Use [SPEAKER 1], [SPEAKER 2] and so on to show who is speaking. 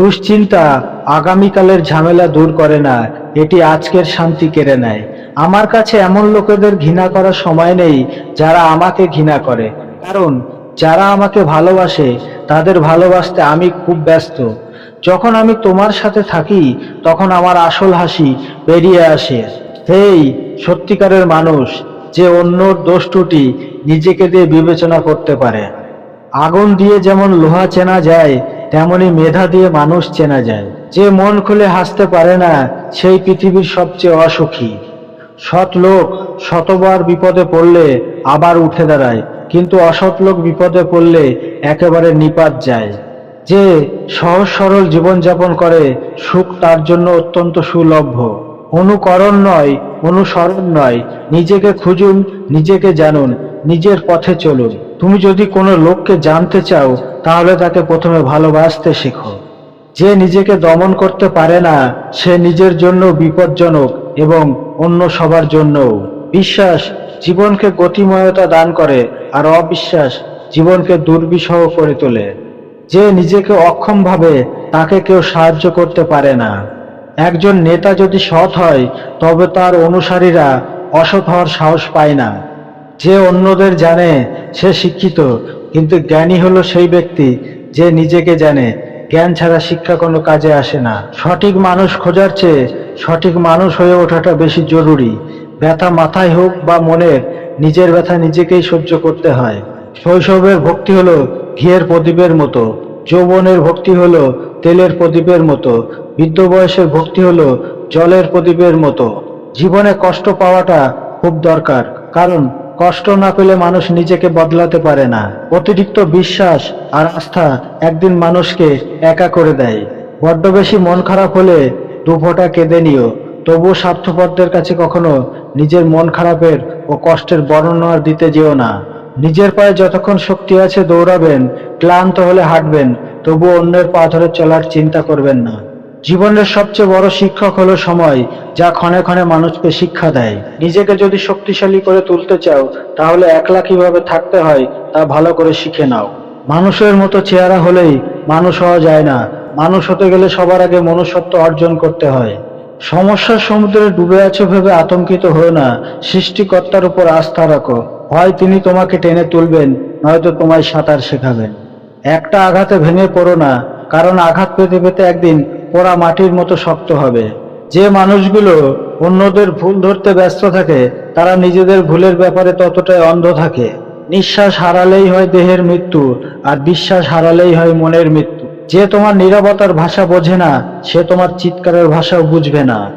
[SPEAKER 1] দুশ্চিন্তা আগামীকালের ঝামেলা দূর করে না, এটি আজকের শান্তি কেড়ে নেয়। আমার কাছে এমন লোকেদের ঘৃণা করার সময় নেই যারা আমাকে ঘৃণা করে। কারণ, যারা আমাকে ভালোবাসে, তাদের ভালোবাসতে আমি খুব ব্যস্ত। যখন আমি তোমার সাথে থাকি, তখন আমার আসল হাসি বেরিয়ে আসে। হেই, সত্যিকারের মানুষ, যে অন্যর দোষ ত্রুটি নিজেকে দিয়ে বিবেচনা করতে পারে। আগুন দিয়ে যেমন লোহা চেনা যায় তেমনি মেধা দিয়ে মানুষ চেনা যায়। যে মন খুলে হাসতে পারে না, সেই পৃথিবীর সবচেয়ে অসুখী। সৎ লোক শতবার বিপদে পড়লে আবার উঠে দাঁড়ায়, কিন্তু অসৎ লোক বিপদে পড়লে একেবারে নিপাত যায়। যে সহজ সরল জীবনযাপন করে, সুখ তার জন্য অত্যন্ত সুলভ্য। অনুকরণ নয়, অনুসরণ নয়, নিজেকে খুঁজুন, নিজেকে জানুন, নিজের পথে চলুন। তুমি যদি কোনো লোককে জানতে চাও তাহলে তাকে প্রথমে ভালোবাসতে শেখো। যে নিজেকে দমন করতে পারে না, সে নিজের জন্য বিপজ্জনক এবং অন্য সবার জন্যও। বিশ্বাস জীবনকে গতিময়তা দান করে আর অবিশ্বাস জীবনকে দুর্বিষহ করে তোলে। যে নিজেকে অক্ষম ভাবে, তাকে কেউ সাহায্য করতে পারে না। একজন নেতা যদি সৎ হয়, তবে তার অনুসারীরা অসৎ হওয়ার সাহস পায় না। যে অন্যদের জানে, সে শিক্ষিত কিন্তু জ্ঞানী হলো সেই ব্যক্তি যে নিজেকে জানে। জ্ঞান ছাড়া শিক্ষা কোনো কাজে আসে না। সঠিক মানুষ খোঁজার চেয়ে সঠিক মানুষ হয়ে ওঠাটা বেশি জরুরি। ব্যথা মাথায় হোক বা মনের, নিজের ব্যথা নিজেকেই সহ্য করতে হয়। শৈশবের ভক্তি হলো ঘিয়ের প্রদীপের মতো। যৌবনের ভক্তি হলো তেলের প্রদীপের মতো। বৃদ্ধ বয়সের ভক্তি হলো জলের প্রদীপের মতো। জীবনে কষ্ট পাওয়াটা খুব দরকার। কারণ কষ্ট না পেলে মানুষ নিজেকে বদলাতে পারে না। অতিরিক্ত বিশ্বাস আর আস্থা একদিন মানুষকে একা করে দেয়। বড্ড বেশি মন খারাপ হলে দু ফোঁটা কেঁদে নিও। তবুও স্বার্থপরদের কাছে কখনো নিজের মন খারাপের ও কষ্টের বর্ণনা দিতে যেও না। নিজের পায়ে যতক্ষণ শক্তি আছে দৌড়াবেন, ক্লান্ত হলে হাঁটবেন তবু অন্যের পা ধরে চলার চিন্তা করবেন না। জীবনের সবচেয়ে বড় শিক্ষক হলো সময়, যা ক্ষণে ক্ষণে মানুষকে শিক্ষা দেয়। নিজেকে যদি শক্তিশালী করে তুলতে চাও, তাহলে একলা কীভাবে থাকতে হয়, তা ভালো করে শিখে নাও। মানুষের মতো চেহারা হলেই মানুষ হওয়া যায় না। মানুষ হতে গেলে সবার আগে মনুষ্যত্ব অর্জন করতে হয়। সমস্যার সমুদ্রে ডুবে আছো ভেবে আতঙ্কিত হও না। সৃষ্টিকর্তার উপর আস্থা রাখো। হয় তিনি তোমাকে টেনে তুলবেন, নয়তো তোমায় সাঁতার শেখাবেন। একটা আঘাতে ভেঙে পড়ো না, কারণ আঘাত পেতে পেতে একদিন পোড়া মাটির মতো শক্ত হবে। যে মানুষগুলো অন্যদের ভুল ধরতে ব্যস্ত থাকে, তারা নিজেদের ভুলের ব্যাপারে ততটাই অন্ধ থাকে। নিঃশ্বাস হারালেই হয় দেহের মৃত্যু, আর বিশ্বাস হারালেই হয় মনের মৃত্যু। যে তোমার নিরাপত্তার ভাষা বোঝে না, সে তোমার চিৎকারের ভাষাও বুঝবে না।